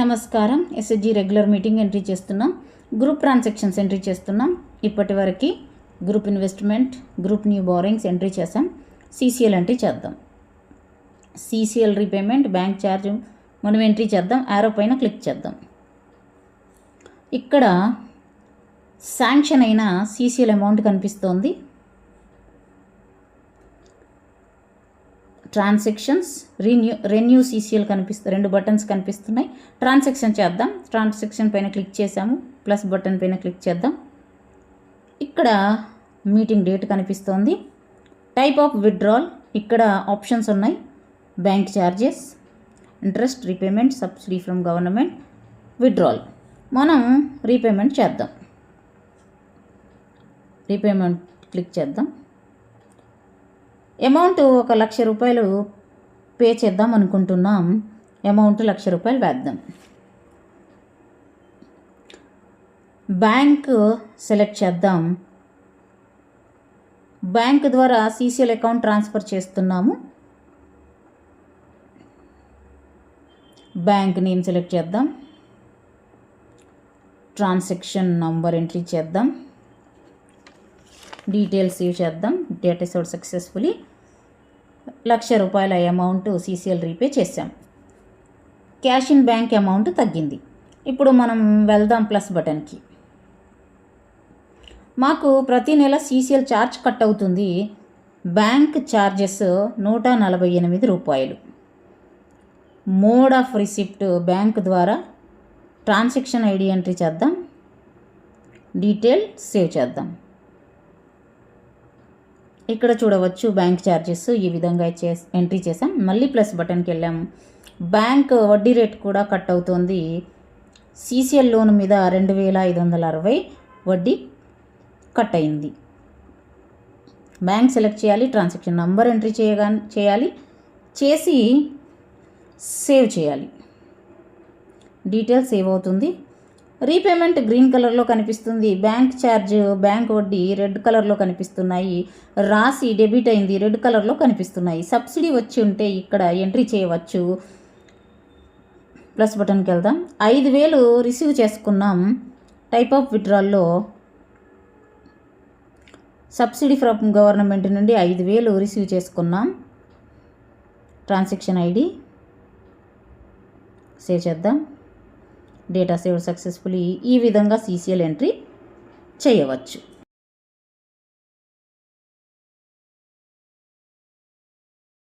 నమస్కారం. SSG regular meeting entry చేస్తున్నాం. Group transactions entry చేస్తున్నాం. ఇప్పటి వరకు group investment group new borrowings entry చేసాం సీసీఎల్ ఎంట్రీ చేద్దాం. సీసీఎల్ రీపేమెంట్ బ్యాంక్ ఛార్జ్ మనం ఎంట్రీ చేద్దాం. యారో పైన క్లిక్ చేద్దాం. ఇక్కడ శాంక్షన్ అయిన సీసీఎల్ అమౌంట్ కనిపిస్తోంది. ట్రాన్సాక్షన్స్ రిన్యూ రెన్యూ సీసీఎల్ కనిపిస్తు రెండు బటన్స్ కనిపిస్తున్నాయి. ట్రాన్సాక్షన్ చేద్దాం. ట్రాన్సాక్షన్ పైన క్లిక్ చేసాము ప్లస్ బటన్ పైన క్లిక్ చేద్దాం. ఇక్కడ మీటింగ్ డేట్ కనిపిస్తోంది. టైప్ ఆఫ్ విత్డ్రాల్ ఇక్కడ ఆప్షన్స్ ఉన్నాయి. Bank charges interest repayment subsidy from government withdrawal. మనం రీపేమెంట్ చేద్దాం. రీపేమెంట్ క్లిక్ చేద్దాం. అమౌంట్ ఒక లక్ష రూపాయలు పే చేద్దాం అనుకుంటున్నాం. అమౌంట్ లక్ష రూపాయలు వేద్దాం. బ్యాంక్ సెలెక్ట్ చేద్దాం. బ్యాంక్ ద్వారా సీసీఎల్ అకౌంట్ ట్రాన్స్ఫర్ చేస్తున్నాము. బ్యాంక్ నేమ్ సెలెక్ట్ చేద్దాం. ట్రాన్సాక్షన్ నంబర్ ఎంట్రీ చేద్దాం. డీటెయిల్స్ సేవ్ చేద్దాం. డేటా సోడ్ సక్సెస్ఫుల్లీ లక్ష రూపాయల అమౌంట్ సీసీఎల్ రీపే చేశాం. క్యాష్ ఇన్ బ్యాంక్ అమౌంట్ తగ్గింది. ఇప్పుడు మనం వెళ్దాం ప్లస్ బటన్కి. మాకు ప్రతి నెల సీసీఎల్ ఛార్జ్ కట్ అవుతుంది. బ్యాంక్ ఛార్జెస్ నూట నలభై ఎనిమిది రూపాయలు. మోడ్ ఆఫ్ రిసిప్ట్ బ్యాంక్ ద్వారా ట్రాన్సాక్షన్ ఐడి ఎంట్రీ చేద్దాం. డీటెయిల్ సేవ్ చేద్దాం. ఇక్కడ చూడవచ్చు బ్యాంక్ ఛార్జెస్ ఈ విధంగా చే ఎంట్రీ చేసాం మళ్ళీ ప్లస్ బటన్కి వెళ్ళాం బ్యాంక్ వడ్డీ రేట్ కూడా కట్ అవుతుంది. సీసీఎల్ లోన్ మీద రెండు వేల ఐదు వందల అరవై వడ్డీ కట్ అయింది. బ్యాంక్ సెలెక్ట్ చేయాలి ట్రాన్సాక్షన్ నంబర్ ఎంట్రీ చేయగా చేయాలి చేసి సేవ్ చేయాలి. డీటెయిల్స్ సేవ్ అవుతుంది. రీపేమెంట్ గ్రీన్ కలర్లో కనిపిస్తుంది. బ్యాంక్ ఛార్జ్ బ్యాంక్ వడ్డీ రెడ్ కలర్లో కనిపిస్తున్నాయి. రాసి డెబిట్ అయింది రెడ్ కలర్లో కనిపిస్తున్నాయి. సబ్సిడీ వచ్చి ఉంటే ఇక్కడ ఎంట్రీ చేయవచ్చు. ప్లస్ బటన్కి వెళ్దాం. ఐదు వేలు రిసీవ్ చేసుకున్నాం. టైప్ ఆఫ్ విత్డ్రాల్లో సబ్సిడీ ఫ్రమ్ గవర్నమెంట్ నుండి ఐదు వేలు రిసీవ్ చేసుకున్నాం. ట్రాన్సాక్షన్ ఐడి సేవ్ చేద్దాం. డేటా సేవ్ సక్సెస్ఫుల్లీ ఈ విధంగా సీసీఎల్ ఎంట్రీ చేయవచ్చు.